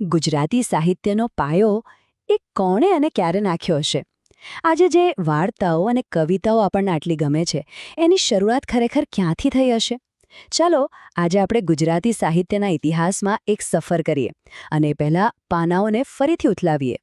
ગુજરાતી સાહિત્યનો પાયો એ કોણે અને ક્યારે નાખ્યો હશે? આજે જે વાર્તાઓ અને કવિતાઓ આપણને આટલી ગમે છે, એની શરૂઆત ખરેખર ક્યાંથી થઈ હશે? ચાલો, આજે આપણે ગુજરાતી સાહિત્યના ઇતિહાસમાં એક સફર કરીએ અને પહેલાં પાનાઓને ફરીથી ઉથલાવીએ.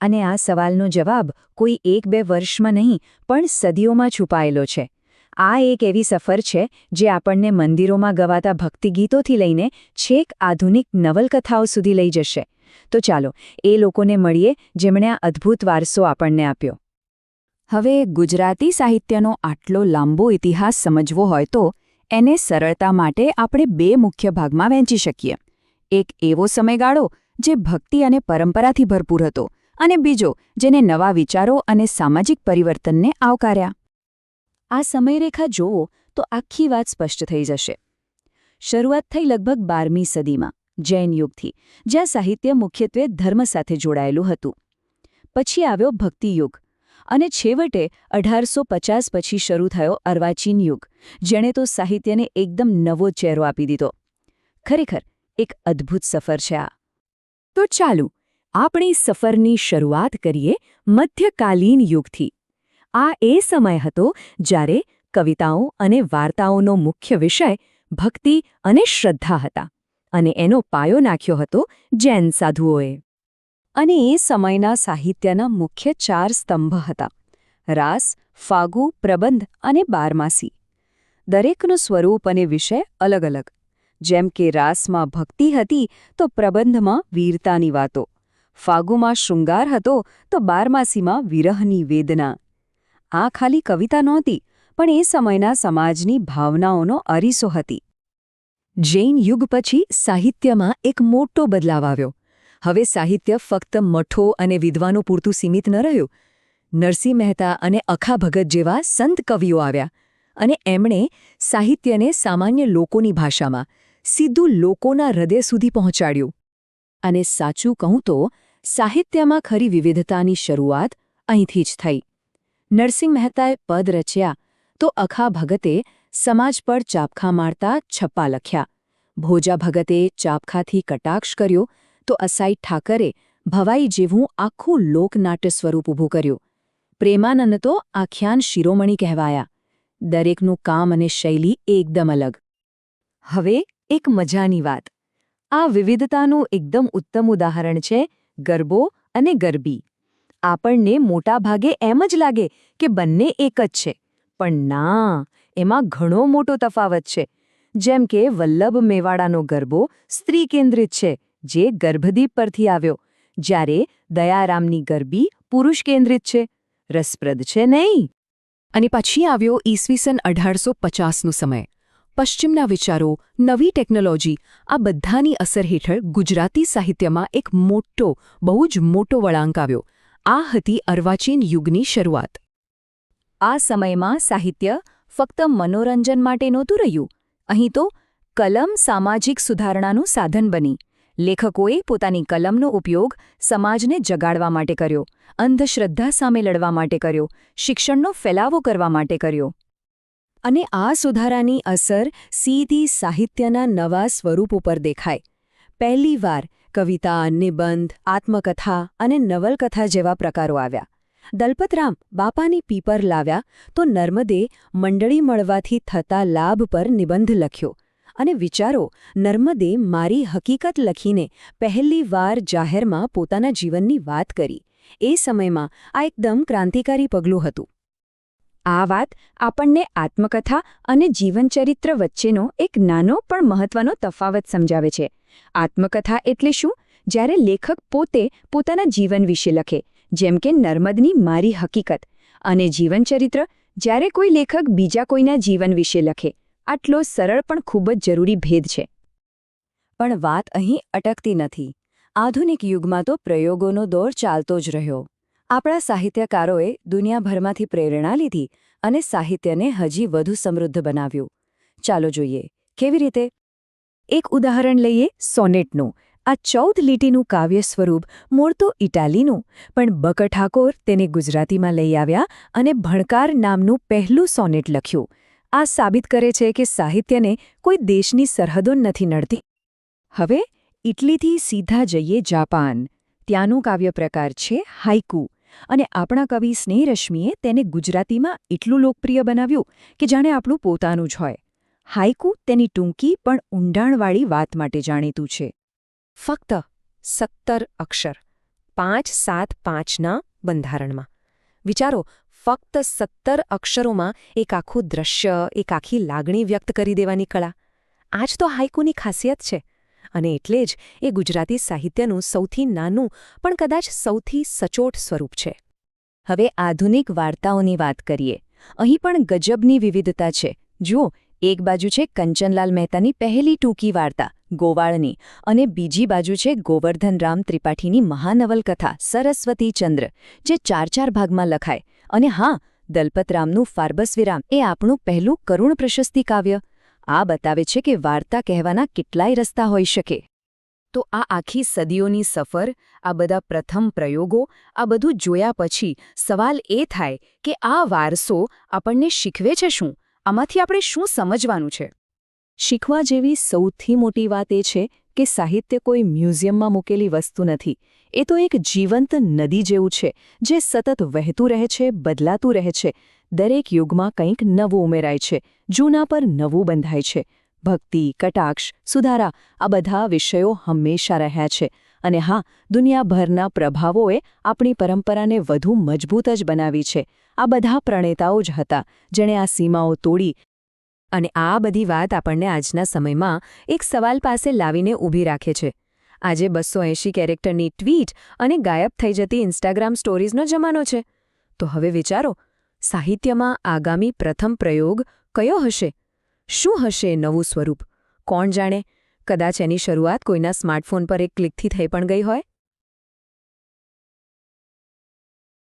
અને આ સવાલનો જવાબ કોઈ એક બે વર્ષમાં નહીં, પણ સદીઓમાં છુપાયેલો છે. આ એક એવી સફર છે જે આપણને મંદિરોમાં ગવાતા ભક્તિગીતોથી લઈને છેક આધુનિક નવલકથાઓ સુધી લઈ જશે. તો ચાલો, એ લોકોને મળીએ જેમણે આ અદ્ભુત વારસો આપણને આપ્યો. હવે ગુજરાતી સાહિત્યનો આટલો લાંબો ઇતિહાસ સમજવો હોય તો એને સરળતા માટે આપણે બે મુખ્ય ભાગમાં વહેંચી શકીએ. એક એવો સમયગાળો જે ભક્તિ અને પરંપરાથી ભરપૂર હતો અને બીજો જેને નવા વિચારો અને સામાજિક પરિવર્તનને આવકાર્યા. આ સમયરેખા જોવો તો આખી વાત સ્પષ્ટ થઈ જશે. શરૂઆત થઈ લગભગ બારમી સદીમાં, જૈન યુગથી, જ્યાં સાહિત્ય મુખ્યત્વે ધર્મ સાથે જોડાયેલું હતું. પછી આવ્યો ભક્તિયુગ અને છેવટે અઢારસો પચાસ પછી શરૂ થયો અર્વાચીન યુગ, જેણે તો સાહિત્યને એકદમ નવો ચહેરો આપી દીધો. ખરેખર, એક અદ્ભુત સફર છે આ. તો ચાલુ, આપણી સફરની શરૂઆત કરીએ મધ્યકાલીન યુગથી. આ એ સમય હતો જ્યારે કવિતાઓ અને વાર્તાઓનો મુખ્ય વિષય ભક્તિ અને શ્રદ્ધા હતા અને એનો પાયો નાખ્યો હતો જૈન સાધુઓએ. અને એ સમયના સાહિત્યના મુખ્ય ચાર સ્તંભ હતા. રાસ, ફાગુ, પ્રબંધ અને બારમાસી. દરેકનું સ્વરૂપ અને વિષય અલગ અલગ. જેમ કે રાસમાં ભક્તિ હતી તો પ્રબંધમાં વીરતાની વાતો. ફાગુમાં શૃંગાર હતો તો બારમાસીમાં વિરહની વેદના. આ ખાલી કવિતા નહોતી, પણ એ સમયના સમાજની ભાવનાઓનો અરીસો હતી. જૈન યુગ પછી સાહિત્યમાં એક મોટો બદલાવ આવ્યો. હવે સાહિત્ય ફક્ત મઠો અને વિદ્વાનો પૂરતું સીમિત ન રહ્યું. નરસિંહ મહેતા અને અખા ભગત જેવા સંત કવિઓ આવ્યા, અને એમણે સાહિત્યને સામાન્ય લોકોની ભાષામાં, સીધું લોકોના હૃદય સુધી પહોંચાડ્યું. અને સાચું કહું તો, સાહિત્યમાં ખરી વિવિધતાની શરૂઆત અહીંથી જ થઈ. નરસિંહ મહેતાએ પદ રચ્યા તો અખા ભગતે સમાજ પર ચાપખા મારતા છપ્પા લખ્યા. ભોજા ભગતે ચાપખાથી કટાક્ષ કર્યો તો અસાઈ ઠાકરે ભવાઈ જેવું આખું લોકનાટ્ય સ્વરૂપ ઊભું કર્યું. પ્રેમાનંદ તો આખ્યાન શિરોમણી કહેવાયા. દરેકનું કામ અને શૈલી એકદમ અલગ. હવે એક મજાની વાત. આ વિવિધતાનું એકદમ ઉત્તમ ઉદાહરણ છે ગરબો અને ગરબી. આપણને મોટાભાગે એમ જ લાગે કે બંને એક જ છે. પણ ના, એમાં ઘણો મોટો તફાવત છે. જેમ કે વલ્લભ મેવાડાનો ગરબો સ્ત્રી કેન્દ્રિત છે, જે ગર્ભદીપ પરથી આવ્યો. જ્યારે દયારામની ગરબી પુરુષ કેન્દ્રિત છે. રસપ્રદ છે નહીં? અને પછી આવ્યો ઈસવીસન અઢારસો પચાસનો સમય. પશ્ચિમના વિચારો, નવી ટેકનોલોજી, આ બધાની અસર હેઠળ ગુજરાતી સાહિત્યમાં એક મોટો, બહુ જ મોટો વળાંક આવ્યો. આ હતી અર્વાચીન યુગની શરૂઆત. આ સમયમાં સાહિત્ય ફક્ત મનોરંજન માટે નહોતું રહ્યું, અહીં તો કલમ સામાજિક સુધારણાનું સાધન બની. લેખકોએ પોતાની કલમનો ઉપયોગ સમાજને જગાડવા માટે કર્યો, અંધશ્રદ્ધા સામે લડવા માટે કર્યો, શિક્ષણનો ફેલાવો કરવા માટે કર્યો. અને આ સુધારાની અસર સીધી સાહિત્યના નવા સ્વરૂપ ઉપર દેખાય. પહેલીવાર કવિતા, નિબંધ, આત્મકથા અને નવલકથા જેવા પ્રકારો આવ્યા. દલપતરામ બાપાની પીપર લાવ્યા તો નર્મદે મંડળી મળવાથી થતા લાભ પર નિબંધ લખ્યો અને વિચારો, નર્મદે મારી હકીકત લખીને પહેલી વાર જાહેરમાં પોતાના જીવનની વાત કરી. એ સમયમાં આ એકદમ ક્રાંતિકારી પગલું હતું. આ વાત આપણને આત્મકથા અને જીવનચરિત્ર વચ્ચેનો એક નાનો પણ મહત્વનો તફાવત સમજાવે છે. આત્મકથા એટલે શું? જ્યારે લેખક પોતે પોતાના જીવન વિશે લખે, જેમ કે નર્મદની મારી હકીકત, અને જીવનચરિત્ર જ્યારે કોઈ લેખક બીજા કોઈના જીવન વિશે લખે, આટલો સરળ પણ ખૂબ જ જરૂરી ભેદ છે. પણ વાત અહીં અટકતી નથી. આધુનિક યુગમાં તો પ્રયોગોનો દોર ચાલતો જ રહ્યો. આપણા સાહિત્યકારોએ દુનિયાભરમાંથી પ્રેરણા લીધી અને સાહિત્યને હજી વધુ સમૃદ્ધ બનાવ્યું. ચાલો જોઈએ, કેવી રીતે? એક ઉદાહરણ લઈએ સોનેટનું. આ ચૌદ લીટીનું કાવ્ય સ્વરૂપ મૂળ તો ઇટાલીનું, પણ બક ઠાકોર તેને ગુજરાતીમાં લઈ આવ્યા અને ભણકાર નામનું પહેલું સોનેટ લખ્યું. આ સાબિત કરે છે કે સાહિત્યને કોઈ દેશની સરહદો નથી નડતી. હવે, ઇટલીથી સીધા જઈએ જાપાન. ત્યાંનો કાવ્ય પ્રકાર છે હાઇકુ. અને આપણા કવિ સ્નેહરશ્મિએ તેને ગુજરાતીમાં એટલું લોકપ્રિય બનાવ્યું કે જાણે આપણું પોતાનું જ હોય. હાઇકુ તેની ટૂંકી પણ ઊંડાણવાળી વાત માટે જાણીતું છે. ફક્ત સત્તર અક્ષર, પાંચ સાત પાંચના બંધારણમાં. વિચારો, ફક્ત સત્તર અક્ષરોમાં એક આખું દ્રશ્ય, એક આખી લાગણી વ્યક્ત કરી દેવાની કળા. આ જ તો હાઇકુની ખાસિયત છે. અને એટલે જ એ ગુજરાતી સાહિત્યનું સૌથી નાનું, પણ કદાચ સૌથી સચોટ સ્વરૂપ છે. હવે આધુનિક વાર્તાઓની વાત કરીએ. અહીં પણ ગજબની વિવિધતા છે. જુઓ, એક બાજુ છે કંચનલાલ મહેતાની પહેલી ટૂંકી વાર્તા, ગોવાળની, અને બીજી બાજુ છે ગોવર્ધન રામ ત્રિપાઠીની મહાનવલકથા, સરસ્વતી ચંદ્ર, જે ચાર ચાર ભાગમાં લખાય. અને હા દલપતરામનું ફાર્બસ વિરામ એ આપણું પહેલું કરુણ પ્રશસ્તિ કાવ્ય. આ બતાવે છે કે વાર્તા કહેવાના કેટલાય રસ્તા હોઈ શકે. તો આ આખી સદીઓની સફર, આ બધા પ્રથમ પ્રયોગો, આ બધું જોયા પછી સવાલ એ થાય કે આ વારસો આપણને શીખવે છે શું? આમાંથી આપણે શું સમજવાનું છે? શીખવા જેવી સૌથી મોટી વાત એ છે કે સાહિત્ય કોઈ મ્યુઝિયમમાં મૂકેલી વસ્તુ નથી. એ તો એક જીવંત નદી જેવું છે, જે સતત વહેતું રહે છે, બદલાતું રહે છે. દરેક યુગમાં કંઈક નવું ઉમેરાય છે, જૂના પર નવું બંધાય છે. ભક્તિ, કટાક્ષ, સુધારા, આ બધા વિષયો હંમેશા રહ્યા છે. અને હા, દુનિયાભરના પ્રભાવોએ આપણી પરંપરાને વધુ મજબૂત જ બનાવી છે. આ બધા પ્રણેતાઓ જ હતા, જેણે આ સીમાઓ તોડી અને આ બધી વાત આપણને આજના સમયમાં એક સવાલ પાસે લાવીને ઊભી રાખે છે. આજે બસો એંશી કેરેક્ટરની ટ્વીટ અને ગાયબ થઈ જતી ઇન્સ્ટાગ્રામ સ્ટોરીઝનો જમાનો છે. તો હવે વિચારો, સાહિત્યમાં આગામી પ્રથમ પ્રયોગ કયો હશે? શું હશે નવું સ્વરૂપ? કોણ જાણે? કદાચ એની શરૂઆત કોઈના સ્માર્ટફોન પર એક ક્લિકથી થઈ પણ ગઈ હોય?